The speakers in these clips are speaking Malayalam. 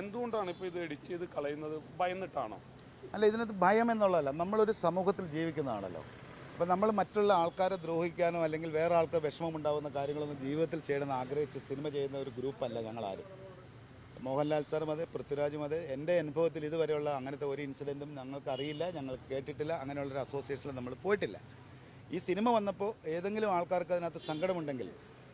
എന്തുകൊണ്ടാണ് ഇപ്പോൾ ഇത് എഡിറ്റ് ചെയ്ത് കളയുന്നത്? ഭയന്നിട്ടാണോ? അല്ല ഇതിനകത്ത് ഭയം എന്നുള്ളതല്ല. നമ്മളൊരു സമൂഹത്തിൽ ജീവിക്കുന്നതാണല്ലോ. അപ്പോൾ നമ്മൾ മറ്റുള്ള ആൾക്കാരെ ദ്രോഹിക്കാനോ അല്ലെങ്കിൽ വേറെ ആൾക്ക് വിഷമമുണ്ടാകുന്ന കാര്യങ്ങളൊന്നും ജീവിതത്തിൽ ചെയ്യണമെന്ന് ആഗ്രഹിച്ച് സിനിമ ചെയ്യുന്ന ഒരു ഗ്രൂപ്പല്ല ഞങ്ങളാരും. മോഹൻലാൽ സാറും അതെ പൃഥ്വിരാജും അതെ. എന്റെ അനുഭവത്തിൽ ഇതുവരെയുള്ള അങ്ങനത്തെ ഒരു ഇൻസിഡന്റും ഞങ്ങൾക്ക് അറിയില്ല. ഞങ്ങൾ കേട്ടിട്ടില്ല. അങ്ങനെയുള്ളൊരു അസോസിയേഷനിൽ നമ്മൾ പോയിട്ടില്ല. ഈ സിനിമ വന്നപ്പോൾ ഏതെങ്കിലും ആൾക്കാർക്ക് അതിനകത്ത് സങ്കടമുണ്ടെങ്കിൽ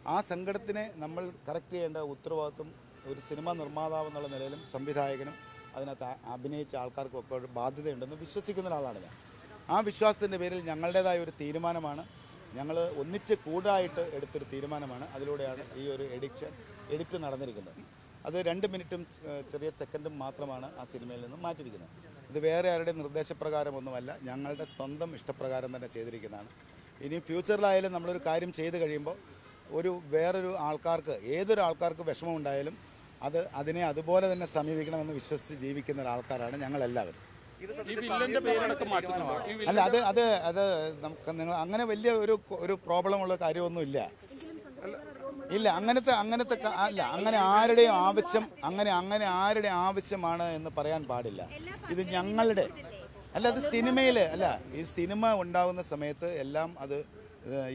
ആ സങ്കടത്തിനെ നമ്മൾ കറക്റ്റ് ചെയ്യേണ്ട ഉത്തരവാദിത്വം ഒരു സിനിമ നിർമ്മാതാവ് എന്നുള്ള നിലയിലും സംവിധായകനും അതിനകത്ത് അഭിനയിച്ച ആൾക്കാർക്കും ഒക്കെ ഒരു ബാധ്യതയുണ്ടെന്ന് വിശ്വസിക്കുന്ന ഒരാളാണ് ഞാൻ. ആ വിശ്വാസത്തിന്റെ പേരിൽ ഞങ്ങളുടേതായ ഒരു തീരുമാനമാണ്. ഞങ്ങൾ ഒന്നിച്ച് കൂടായിട്ട് എടുത്തൊരു തീരുമാനമാണ്. അതിലൂടെയാണ് ഈ ഒരു എഡിക്ഷൻ എഡിറ്റ് നടന്നിരിക്കുന്നത്. അത് രണ്ട് മിനിറ്റും ചെറിയ സെക്കൻഡും മാത്രമാണ് ആ സിനിമയിൽ നിന്ന് മാറ്റിയിരിക്കുന്നത്. ഇത് വേറെ ആരുടെ നിർദ്ദേശപ്രകാരമൊന്നുമല്ല. ഞങ്ങളുടെ സ്വന്തം ഇഷ്ടപ്രകാരം തന്നെ ചെയ്തിരിക്കുന്നതാണ്. ഇനി ഫ്യൂച്ചറിലായാലും നമ്മളൊരു കാര്യം ചെയ്ത് കഴിയുമ്പോൾ ഒരു വേറൊരു ആൾക്കാർക്ക് ഏതൊരു ആൾക്കാർക്ക് വിഷമമുണ്ടായാലും അത് അതിനെ അതുപോലെ തന്നെ സമീപിക്കണമെന്ന് വിശ്വസിച്ച് ജീവിക്കുന്ന ഒരാൾക്കാരാണ് ഞങ്ങളെല്ലാവരും. അല്ല അത് അത് അത് നമുക്ക് നിങ്ങൾ അങ്ങനെ വലിയ ഒരു ഒരു പ്രോബ്ലമുള്ള കാര്യമൊന്നുമില്ല. ഇല്ല അങ്ങനത്തെ അങ്ങനത്തെ അല്ല അങ്ങനെ ആരുടെയും ആവശ്യം അങ്ങനെ അങ്ങനെ ആരുടെ ആവശ്യമാണ് എന്ന് പറയാൻ പാടില്ല. ഇത് ഞങ്ങളുടെ അല്ല അത് സിനിമയിൽ അല്ല ഈ സിനിമ ഉണ്ടാകുന്ന സമയത്ത് എല്ലാം അത്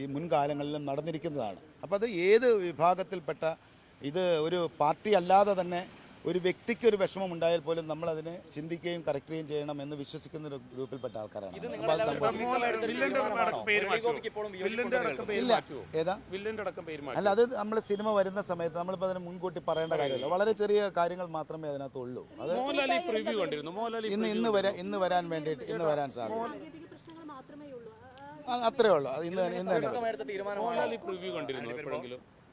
ഈ മുൻകാലങ്ങളിലും നടന്നിരിക്കുന്നതാണ്. അപ്പോൾ അത് ഏത് വിഭാഗത്തിൽപ്പെട്ട ഇത് ഒരു പാർട്ടി അല്ലാതെ തന്നെ ഒരു വ്യക്തിക്ക് ഒരു വിഷമം ഉണ്ടായാൽ പോലും നമ്മൾ അതിനെ ചിന്തിക്കുകയും കറക്റ്റ് ചെയ്യുകയും ചെയ്യണം എന്ന് വിശ്വസിക്കുന്ന ഒരു ഗ്രൂപ്പിൽപ്പെട്ട ആൾക്കാരാണ്. അല്ല അത് നമ്മൾ സിനിമ വരുന്ന സമയത്ത് നമ്മളിപ്പോൾ അതിന് മുൻകൂട്ടി പറയേണ്ട കാര്യമില്ല. വളരെ ചെറിയ കാര്യങ്ങൾ മാത്രമേ അതിനകത്ത് ഉള്ളൂ അത് ഇന്ന് ഇന്ന് വരാൻ ഇന്ന് വരാൻ വേണ്ടിയിട്ട് ഇന്ന് വരാൻ സാധിക്കും അത്രേ ഉള്ളൂ. ഇന്ന് ഇന്ന് തന്നെ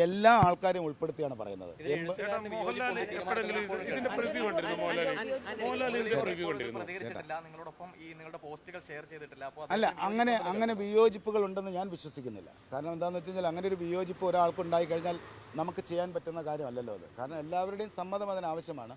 എല്ലാ ആൾക്കാരെയും ഉൾപ്പെടുത്തിയാണ് പറയുന്നത്. എൺപ- ചേട്ടാ മോഹൻലാൽ എപ്പോഴെങ്കിലും ഇതിന്റെ പ്രിവ്യൂ കണ്ടിരുന്നു മോഹൻലാൽ മോഹൻലാൽ ഇതിന്റെ പ്രിവ്യൂ കണ്ടിരുന്നു. പ്രതികരിച്ചിട്ടില്ല നിങ്ങളോടൊപ്പം ഈ നിങ്ങളുടെ പോസ്റ്റുകൾ ഷെയർ ചെയ്തിട്ടില്ല. അപ്പോൾ അല്ല അങ്ങനെ അങ്ങനെ വിയോജിപ്പുകൾ ഉണ്ടെന്ന് ഞാൻ വിശ്വസിക്കുന്നില്ല. കാരണം എന്താണെന്ന് വെച്ച് കഴിഞ്ഞാൽ അങ്ങനെ ഒരു വിയോജിപ്പ് ഒരാൾക്ക് ഉണ്ടായി കഴിഞ്ഞാൽ നമുക്ക് ചെയ്യാൻ പറ്റുന്ന കാര്യമല്ലല്ലോ അത്. കാരണം എല്ലാവരുടെയും സമ്മതം അതിന് ആവശ്യമാണ്.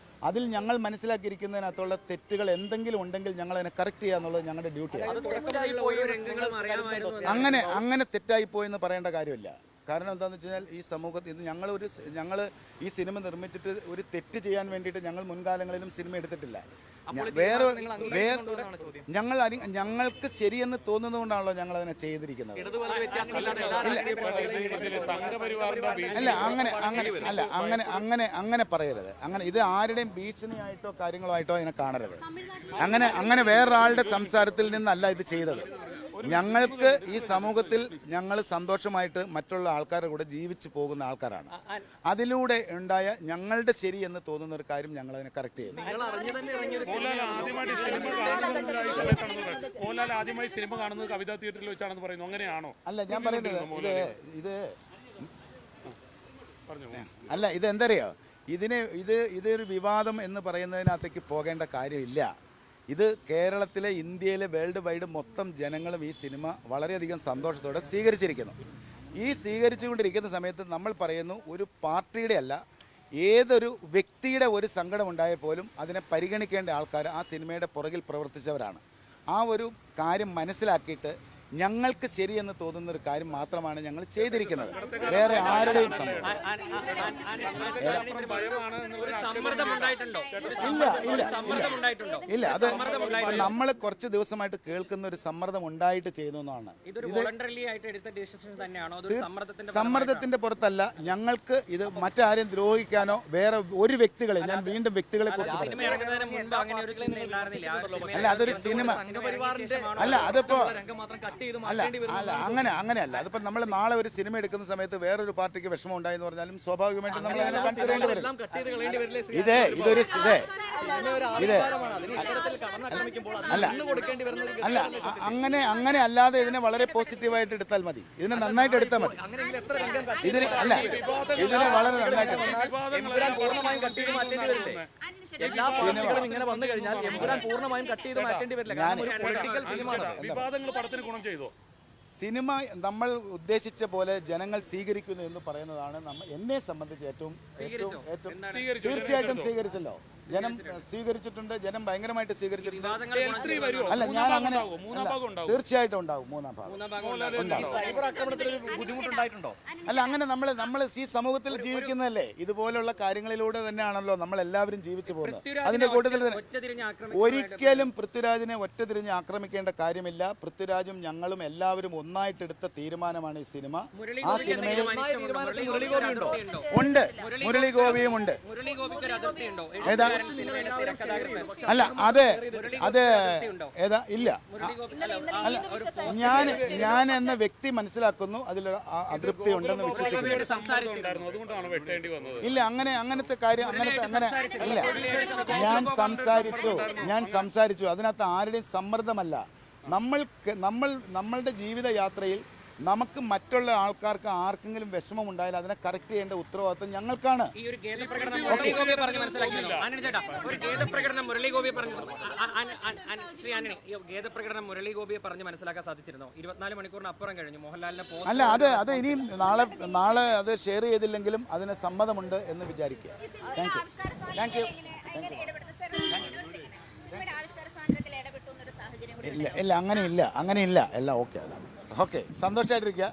അതിൽ ഞങ്ങൾ മനസ്സിലാക്കിയിരിക്കുന്നതിനകത്തുള്ള തെറ്റുകൾ എന്തെങ്കിലും ഉണ്ടെങ്കിൽ ഞങ്ങൾ അതിനെ കറക്റ്റ് ചെയ്യുക എന്നുള്ളത് ഞങ്ങളുടെ ഡ്യൂട്ടിയാണ് അങ്ങനെ അങ്ങനെ തെറ്റായി പോയെന്ന് പറയേണ്ട കാര്യമില്ല. കാരണം എന്താണെന്ന് വെച്ച് കഴിഞ്ഞാൽ ഈ സമൂഹത്തിൽ ഇന്ന് ഞങ്ങളൊരു ഒരു ഞങ്ങൾ ഈ സിനിമ നിർമ്മിച്ചിട്ട് ഒരു തെറ്റ് ചെയ്യാൻ വേണ്ടിയിട്ട് ഞങ്ങൾ മുൻകാലങ്ങളിലും സിനിമ എടുത്തിട്ടില്ല. വേറെ വേറെ ഞങ്ങൾ അരി- ഞങ്ങൾക്ക് ശരിയെന്ന് തോന്നുന്നതുകൊണ്ടാണല്ലോ ഞങ്ങൾ അതിനെ ചെയ്തിരിക്കുന്നത് അല്ല അങ്ങനെ അങ്ങനെ അല്ല അങ്ങനെ അങ്ങനെ അങ്ങനെ പറയരുത്. അങ്ങനെ ഇത് ആരുടെയും ഭീഷണിയായിട്ടോ കാര്യങ്ങളോ ആയിട്ടോ അതിനെ കാണരുത്. അങ്ങനെ അങ്ങനെ വേറൊരാളുടെ സംസാരത്തിൽ നിന്നല്ല ഇത് ചെയ്തത്. ഞങ്ങൾക്ക് ഈ സമൂഹത്തിൽ ഞങ്ങൾ സന്തോഷമായിട്ട് മറ്റുള്ള ആൾക്കാരുടെ കൂടെ ജീവിച്ചു പോകുന്ന ആൾക്കാരാണ്. അതിലൂടെ ഉണ്ടായ ഞങ്ങളുടെ ശരി എന്ന് തോന്നുന്ന ഒരു കാര്യം ഞങ്ങൾ അതിനെ കറക്റ്റ് ചെയ്യുന്നു. നിങ്ങൾ അറിഞ്ഞു തന്നെ ഇറങ്ങിയ ഒരു മോഹൻലാൽ ആദ്യമായിട്ട് സിനിമ കാണുന്നത് ആദ്യമായി സിനിമ കവിതാ തിയേറ്ററിൽ വെച്ചാണെന്ന് പറയുന്നു. അങ്ങനെയാണോ? അല്ല ഞാൻ പറയുന്നത് ഇത് ഇത് പറഞ്ഞു അല്ല ഇത് എന്തറിയോ ഇതിനെ ഇത് ഇതൊരു വിവാദം എന്ന് പറയുന്നതിനകത്തേക്ക് പോകേണ്ട കാര്യമില്ല. ഇത് കേരളത്തിലെ ഇന്ത്യയിലെ വേൾഡ് വൈഡ് മൊത്തം ജനങ്ങളും ഈ സിനിമ വളരെയധികം സന്തോഷത്തോടെ സ്വീകരിച്ചിരിക്കുന്നു. ഈ സ്വീകരിച്ചുകൊണ്ടിരിക്കുന്ന സമയത്ത് നമ്മൾ പറയുന്നു ഒരു പാർട്ടിയുടെ അല്ല ഏതൊരു വ്യക്തിയുടെ ഒരു സങ്കടം ഉണ്ടായാൽ പോലും അതിനെ പരിഗണിക്കേണ്ട ആൾക്കാർ ആ സിനിമയുടെ പുറകിൽ പ്രവർത്തിച്ചവരാണ്. ആ ഒരു കാര്യം മനസ്സിലാക്കിയിട്ട് ഞങ്ങൾക്ക് ശരിയെന്ന് തോന്നുന്ന ഒരു കാര്യം മാത്രമാണ് ഞങ്ങൾ ചെയ്തിരിക്കുന്നത് വേറെ ആരുടെയും ഇല്ല ഇല്ല ഇല്ല അത് നമ്മൾ കുറച്ച് ദിവസമായിട്ട് കേൾക്കുന്ന ഒരു സമ്മർദ്ദം ഉണ്ടായിട്ട് ചെയ്യുന്നതാണ് സമ്മർദ്ദത്തിന്റെ പുറത്തല്ല ഞങ്ങൾക്ക് ഇത് മറ്റാരെയും ദ്രോഹിക്കാനോ വേറെ ഒരു വ്യക്തികളെ ഞാൻ വീണ്ടും വ്യക്തികളെ കുറിച്ച് അല്ല അതൊരു സിനിമ അല്ല അതിപ്പോ കട്ട് ചെയ്ത് അല്ല അങ്ങനെ അങ്ങനെയല്ല. അതിപ്പോ നമ്മൾ നാളെ ഒരു സിനിമ എടുക്കുന്ന സമയത്ത് വേറൊരു പാർട്ടിക്ക് വിഷമം ഉണ്ടായെന്ന് പറഞ്ഞാലും സ്വാഭാവികമായിട്ടും നമ്മൾ അതിനെ കൺസിഡർ ചെയ്യേണ്ടി വരും. എല്ലാം കട്ട് ചെയ്ത് കളയേണ്ടി വരില്ലേ ഇതേ ഇതൊരു ഇതേ ഒരു ഇത് ആവിഷ്കാരമാണ്. അതിന് ഇത്തരത്തിൽ കടന്നാക്രമിക്കുമ്പോൾ അതിന് അല്ല. കൊടുക്കേണ്ടി വരുന്ന ഒരു അല്ല അ- അങ്ങനെ അങ്ങനെ അല്ലാതെ ഇതിനെ വളരെ പോസിറ്റീവായിട്ട് എടുത്താൽ മതി. ഇതിനെ നന്നായിട്ട് എടുത്താൽ മതി. അങ്ങനെയെങ്കിൽ എത്ര രംഗം കട്ട് ഇതിന് അല്ല ഇതിനെ വളരെ നന്നായിട്ട് ഞാൻ എമ്പുരാൻ പൂർണമായും കട്ട് ചെയ്ത് മാറ്റേണ്ടി വരില്ലേ? എല്ലാ പാർട്ടികളും ഇങ്ങനെ വന്നു കഴിഞ്ഞാൽ എമ്പുരാൻ പൂർണമായും കട്ട് ചെയ്ത് മാറ്റേണ്ടി വരില്ല. കാരണം ഒരു പൊളിറ്റിക്കൽ ഫിലിമാണ്. വിവാദങ്ങൾ പടത്തിന് ഗുണം ചെയ്തോ. സിനിമ നമ്മൾ ഉദ്ദേശിച്ച പോലെ ജനങ്ങൾ സ്വീകരിക്കുന്നു എന്ന് പറയുന്നതാണ് നമ്മ എന്നെ സംബന്ധിച്ച് ഏറ്റവും ഏറ്റവും ഏറ്റവും തീർച്ചയായിട്ടും സ്വീകരിച്ചല്ലോ. ജനം സ്വീകരിച്ചിട്ടുണ്ട്. ജനം ഭയങ്കരമായിട്ട് സ്വീകരിച്ചിട്ടുണ്ട്. അല്ല ഞാൻ അങ്ങനെ തീർച്ചയായിട്ടും ഉണ്ടാവും. മൂന്നാം ഭാഗം മൂന്നാം ഭാഗം സൈബർ ആക്രമണത്തിൽ ഒരു ബുദ്ധിമുട്ടുണ്ടായിട്ടുണ്ടോ? അല്ല അങ്ങനെ നമ്മൾ നമ്മൾ ഈ സമൂഹത്തിൽ ജീവിക്കുന്നതല്ലേ? ഇതുപോലുള്ള കാര്യങ്ങളിലൂടെ തന്നെയാണല്ലോ നമ്മൾ എല്ലാവരും ജീവിച്ചു പോകുന്നത്. അതിന്റെ കൂട്ടത്തിൽ തന്നെ ഒറ്റ തിരിഞ്ഞ് ഒരിക്കലും പൃഥ്വിരാജിനെ ഒറ്റതിരിഞ്ഞ് ആക്രമിക്കേണ്ട കാര്യമില്ല. പൃഥ്വിരാജും ഞങ്ങളും എല്ലാവരും ഒന്നായിട്ടെടുത്ത തീരുമാനമാണ് ഈ സിനിമ. ആ സിനിമയിൽ? ഉണ്ട്. മുരളി ഗോപിയും ഉണ്ട്. ഏതാ? അല്ല അതെ അതെ ഏതാ? ഇല്ല. ഞാൻ ഞാൻ എന്ന വ്യക്തി മനസ്സിലാക്കുന്നു അതിൽ അതൃപ്തി ഉണ്ടെന്ന് വിശ്വസിക്കുന്നു. ഇല്ല അങ്ങനെ അങ്ങനത്തെ കാര്യം അങ്ങനത്തെ അങ്ങനെ ഇല്ല. ഞാൻ സംസാരിച്ചു. ഞാൻ സംസാരിച്ചു. അതിനകത്ത് ആരുടെയും സമ്മർദ്ദമല്ല. നമ്മൾ നമ്മൾ നമ്മളുടെ ജീവിതയാത്രയിൽ നമുക്ക് മറ്റുള്ള ആൾക്കാർക്ക് ആർക്കെങ്കിലും വിഷമം ഉണ്ടായാൽ അതിനെ കറക്റ്റ് ചെയ്യേണ്ട ഉത്തരവാദിത്വം ഞങ്ങൾക്കാണ്. അല്ല അത് അത് ഇനിയും നാളെ നാളെ അത് ഷെയർ ചെയ്തില്ലെങ്കിലും അതിന് സമ്മതമുണ്ട് എന്ന് വിചാരിക്കുക. താങ്ക് യു താങ്ക് യു ഇല്ല ഇല്ല അങ്ങനെയില്ല അങ്ങനെയില്ല. അങ്ങനെ ഇല്ല എല്ലാം ഓക്കെ ഓക്കെ സന്തോഷമായിട്ടിരിക്കുക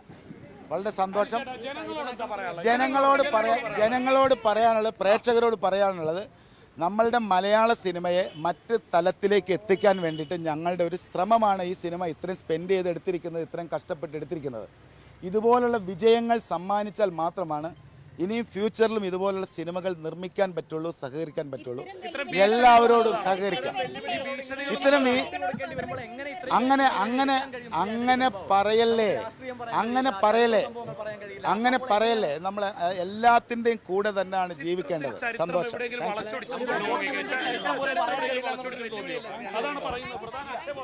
വളരെ സന്തോഷം. ജനങ്ങളോട് പറയാ ജനങ്ങളോട് പറയാനുള്ളത് പ്രേക്ഷകരോട് പറയാനുള്ളത് നമ്മളുടെ മലയാള സിനിമയെ മറ്റ് തലത്തിലേക്ക് എത്തിക്കാൻ വേണ്ടിയിട്ട് ഞങ്ങളുടെ ഒരു ശ്രമമാണ് ഈ സിനിമ ഇത്രയും സ്പെൻഡ് ചെയ്ത് എടുത്തിരിക്കുന്നത് ഇത്രയും കഷ്ടപ്പെട്ട് എടുത്തിരിക്കുന്നത്. ഇതുപോലുള്ള വിജയങ്ങൾ സമ്മാനിച്ചാൽ മാത്രമാണ് ഇനിയും ഫ്യൂച്ചറിലും ഇതുപോലുള്ള സിനിമകൾ നിർമ്മിക്കാൻ പറ്റുള്ളൂ സഹകരിക്കാൻ പറ്റുള്ളൂ. എല്ലാവരോടും സഹകരിക്കാം. ഇത്തരം അങ്ങനെ അങ്ങനെ അങ്ങനെ പറയല്ലേ? അങ്ങനെ പറയല്ലേ? അങ്ങനെ പറയല്ലേ? നമ്മൾ എല്ലാത്തിന്റെയും കൂടെ തന്നെയാണ് ജീവിക്കേണ്ടത്. സന്തോഷം. അതാണ് പറയുന്നത് പ്രധാന ആക്ഷേപം